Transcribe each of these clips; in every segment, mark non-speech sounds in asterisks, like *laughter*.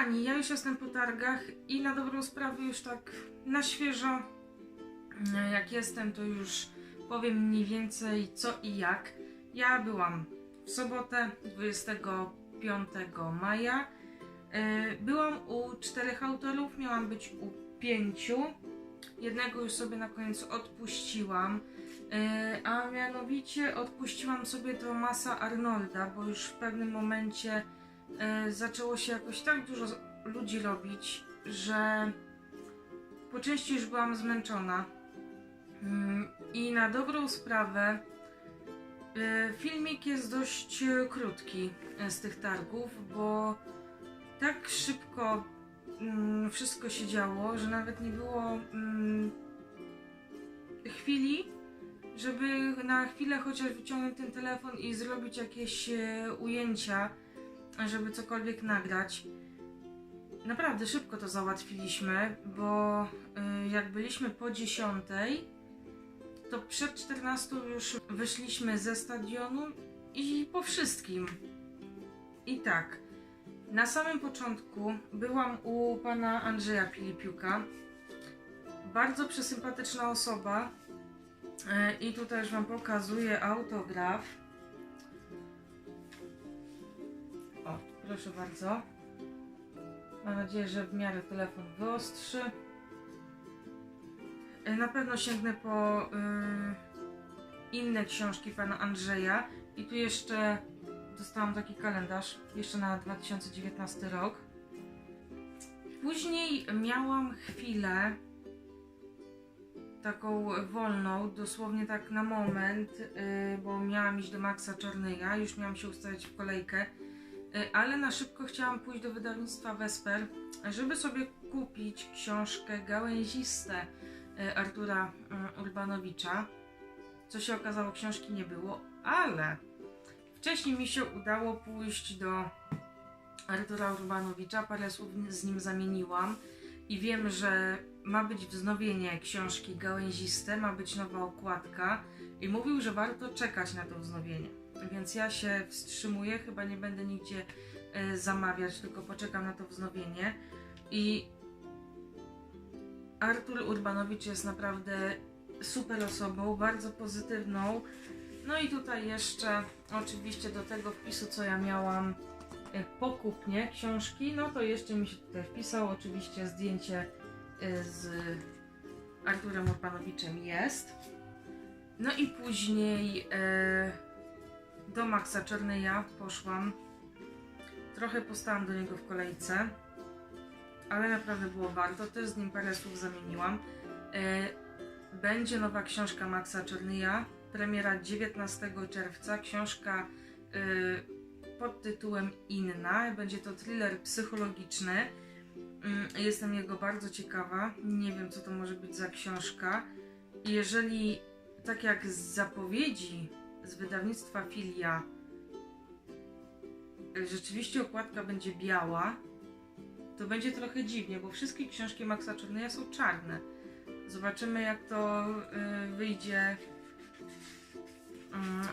kochani, ja już jestem po targach i na dobrą sprawę już tak na świeżo, e, jak jestem, to już powiem mniej więcej co i jak. Ja byłam w sobotę 25 maja. E, Byłam u czterech autorów, miałam być u pięciu. Jednego już sobie na koniec odpuściłam, e, a mianowicie odpuściłam sobie Tomasa Arnolda, bo już w pewnym momencie zaczęło się jakoś tak dużo ludzi robić, że po części już byłam zmęczona. Mm, I na dobrą sprawę e, filmik jest dość e, krótki e, z tych targów, bo tak szybko mm, wszystko się działo, że nawet nie było mm, chwili, żeby na chwilę chociaż wyciągnąć ten telefon i zrobić jakieś e, ujęcia, żeby cokolwiek nagrać. Naprawdę szybko to załatwiliśmy, bo y, jak byliśmy po 10, to przed 14 już wyszliśmy ze stadionu i po wszystkim. I tak, na samym początku byłam u pana Andrzeja Filipiuka. Bardzo przesympatyczna osoba. E, I tutaj już wam pokazuję autograf. Proszę bardzo. Mam nadzieję, że w miarę telefon wyostrzy. E, Na pewno sięgnę po y, inne książki pana Andrzeja. I tu jeszcze dostałam taki kalendarz, jeszcze na 2019 rok. Później miałam chwilę taką wolną, dosłownie tak na moment, y, bo miałam iść do Maxa Czarnyja, już miałam się ustawić w kolejkę, ale na szybko chciałam pójść do wydawnictwa Vesper, żeby sobie kupić książkę Gałęziste y, Artura y, Urbanowicza. Co się okazało, książki nie było, ale wcześniej mi się udało pójść do Artura Urbanowicza, parę słów z nim zamieniłam i wiem, że ma być wznowienie książki Gałęziste, ma być nowa okładka i mówił, że warto czekać na to wznowienie. Więc ja się wstrzymuję, chyba nie będę nigdzie e, zamawiać, tylko poczekam na to wznowienie. I Artur Urbanowicz jest naprawdę super osobą, bardzo pozytywną. No i tutaj jeszcze oczywiście do tego wpisu, co ja miałam e, po kupnie książki, no to jeszcze mi się tutaj wpisało oczywiście zdjęcie e, z Arturem Urbanowiczem jest. No i później e, do Maxa Czarnyja poszłam. Trochę postałam do niego w kolejce, ale naprawdę było warto. Też z nim parę słów zamieniłam. E, będzie nowa książka Maxa Czarnyja, premiera 19 czerwca. Książka e, pod tytułem Inna. Będzie to thriller psychologiczny. Mm, Jestem jego bardzo ciekawa. Nie wiem, co to może być za książka. Jeżeli, tak jak z zapowiedzi z wydawnictwa Filia, rzeczywiście okładka będzie biała, to będzie trochę dziwnie, bo wszystkie książki Maxa Czarneja są czarne. Zobaczymy, jak to y, wyjdzie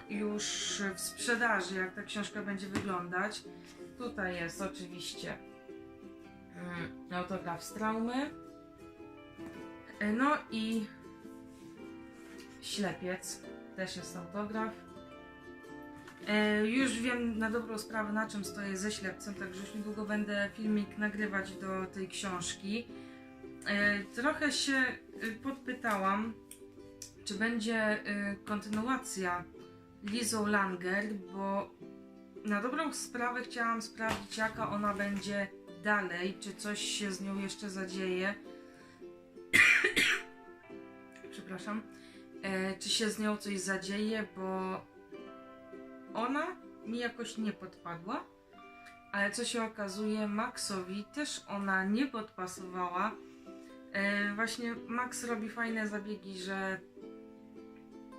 y, już w sprzedaży, jak ta książka będzie wyglądać. Tutaj jest oczywiście y, autograf z traumy. Y, No i ślepiec, też jest autograf. E, już wiem na dobrą sprawę na czym stoję ze ślepcem, także już niedługo będę filmik nagrywać do tej książki. E, trochę się y, podpytałam, czy będzie kontynuacja Lizą Langer, bo na dobrą sprawę chciałam sprawdzić, jaka ona będzie dalej, czy coś się z nią jeszcze zadzieje. *coughs* Przepraszam. E, czy się z nią coś zadzieje, bo ona mi jakoś nie podpadła, ale co się okazuje, Maxowi też ona nie podpasowała. E, właśnie Max robi fajne zabiegi, że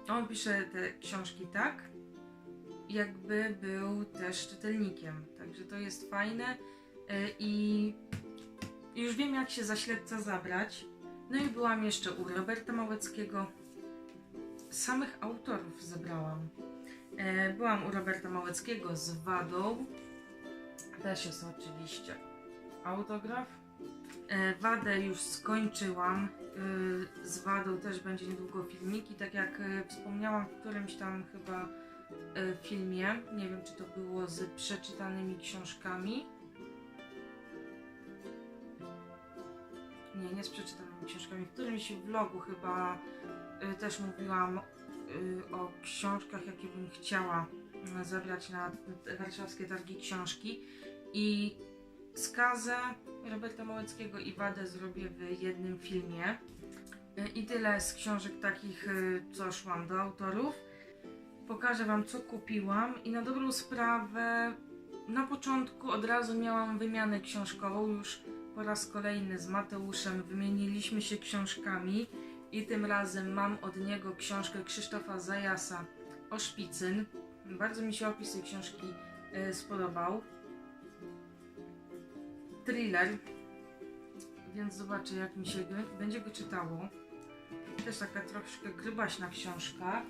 on pisze te książki tak, jakby był też czytelnikiem. Także to jest fajne e, i już wiem, jak się za śledca zabrać. No i byłam jeszcze u Roberta Małeckiego. Samych autorów zebrałam. E, Byłam u Roberta Małeckiego z Wadą. Też jest oczywiście autograf. E, Wadę już skończyłam. E, Z Wadą też będzie niedługo filmiki, tak jak wspomniałam w którymś tam chyba filmie. Nie wiem, czy to było z przeczytanymi książkami. Nie, nie z przeczytanymi książkami. W którymś vlogu chyba też mówiłam y, o książkach, jakie bym chciała y, zabrać na warszawskie targi książki. I skazę Roberta Małeckiego i Wadę zrobię w jednym filmie. Y, I tyle z książek takich, y, co szłam do autorów. Pokażę Wam, co kupiłam i na dobrą sprawę na początku od razu miałam wymianę książkową, już po raz kolejny z Mateuszem wymieniliśmy się książkami i tym razem mam od niego książkę Krzysztofa Zajasa Oszpicyn. Bardzo mi się opis tej książki e, spodobał. Thriller, więc zobaczę jak mi się będzie go czytało. Też taka troszkę grybaśna książka.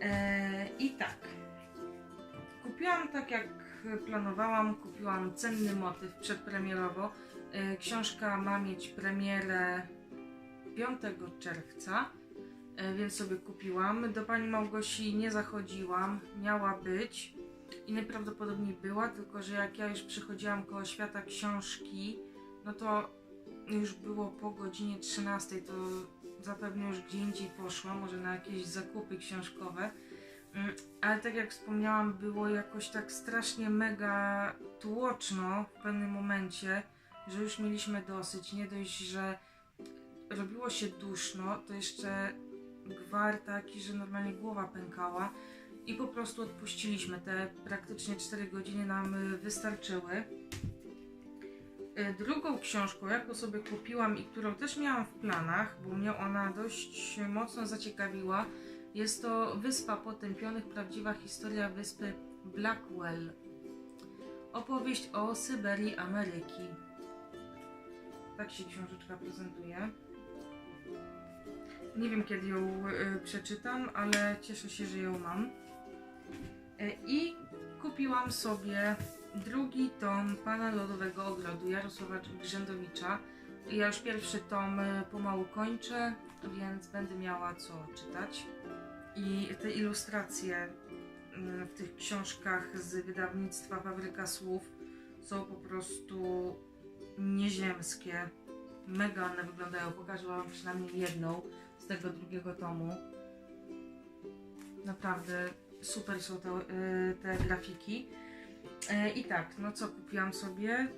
E, I tak. Kupiłam tak jak planowałam, kupiłam cenny motyw przedpremierowo. E, Książka ma mieć premierę 5 czerwca, e, więc sobie kupiłam. Do pani Małgosi nie zachodziłam, miała być i najprawdopodobniej była, tylko że jak ja już przychodziłam koło świata książki, no to już było po godzinie 13, to zapewne już gdzie indziej poszłam, może na jakieś zakupy książkowe. Mm, Ale tak jak wspomniałam, było jakoś tak strasznie mega tłoczno w pewnym momencie, że już mieliśmy dosyć. Nie dość, że robiło się duszno, to jeszcze gwar taki, że normalnie głowa pękała i po prostu odpuściliśmy. Te praktycznie 4 godziny nam y, wystarczyły. Y, Drugą książką, jaką sobie kupiłam i którą też miałam w planach, bo mnie ona dość mocno zaciekawiła, jest to Wyspa Potępionych, prawdziwa historia wyspy Blackwell. Opowieść o Syberii Ameryki. Tak się książeczka prezentuje. Nie wiem kiedy ją y, przeczytam, ale cieszę się, że ją mam. Y, I kupiłam sobie drugi tom Pana Lodowego Ogrodu Jarosława Grzędowicza. Ja już pierwszy tom y, pomału kończę, więc będę miała co czytać. I te ilustracje mm, w tych książkach z wydawnictwa Fabryka Słów są po prostu nieziemskie. Mega one wyglądają. Pokażę Wam przynajmniej jedną tego drugiego tomu. Naprawdę super są te, y, grafiki. E, I tak, no co kupiłam sobie?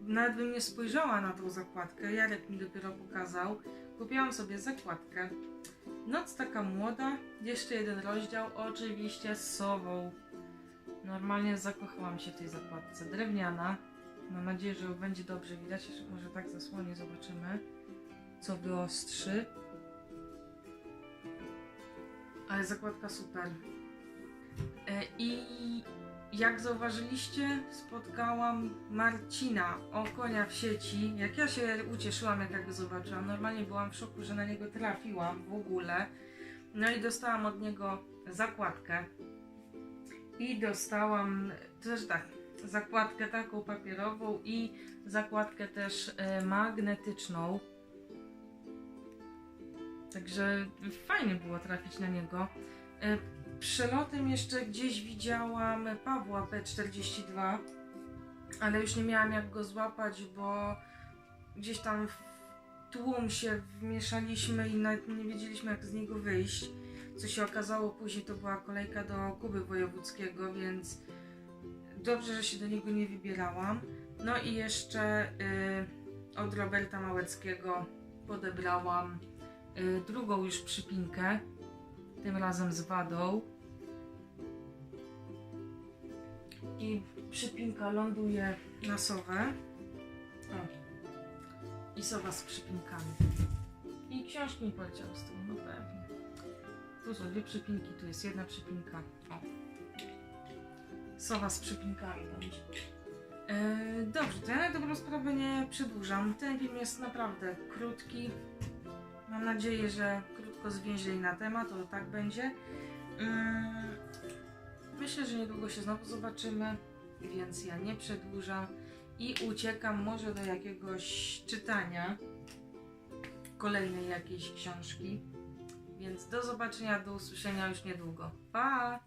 Nawet bym nie spojrzała na tą zakładkę. Jarek mi dopiero pokazał. Kupiłam sobie zakładkę. Noc taka młoda, jeszcze jeden rozdział, oczywiście z sową. Normalnie zakochałam się w tej zakładce. Drewniana. Mam nadzieję, że będzie dobrze widać. Może tak zasłonię, zobaczymy. Co wyostrzy. Ale zakładka super. E, I jak zauważyliście, spotkałam Marcina o konia w sieci. Jak ja się ucieszyłam, jak ja go zobaczyłam. Normalnie byłam w szoku, że na niego trafiłam w ogóle. No i dostałam od niego zakładkę. I dostałam też tak, zakładkę taką papierową i zakładkę też e, magnetyczną. Także fajnie było trafić na niego. E, Przelotem jeszcze gdzieś widziałam Pawła P42, ale już nie miałam jak go złapać, bo gdzieś tam w tłum się wmieszaliśmy i nawet nie wiedzieliśmy jak z niego wyjść. Co się okazało później to była kolejka do Kuby Wojewódzkiego, więc dobrze, że się do niego nie wybierałam. No i jeszcze y, od Roberta Małeckiego podebrałam drugą już przypinkę tym razem z wadą. I przypinka ląduje na sowę. O. I sowa z przypinkami. I książki mi poleciały z tyłu, no pewnie. Tu są dwie przypinki, tu jest jedna przypinka. O. Sowa z przypinkami będzie. E, dobrze, to ja na dobrą sprawę nie przedłużam. Ten film jest naprawdę krótki. Mam nadzieję, że krótko zwięźli na temat, to tak będzie. Mm, myślę, że niedługo się znowu zobaczymy, więc ja nie przedłużam i uciekam może do jakiegoś czytania kolejnej jakiejś książki. Więc do zobaczenia, do usłyszenia już niedługo. Pa!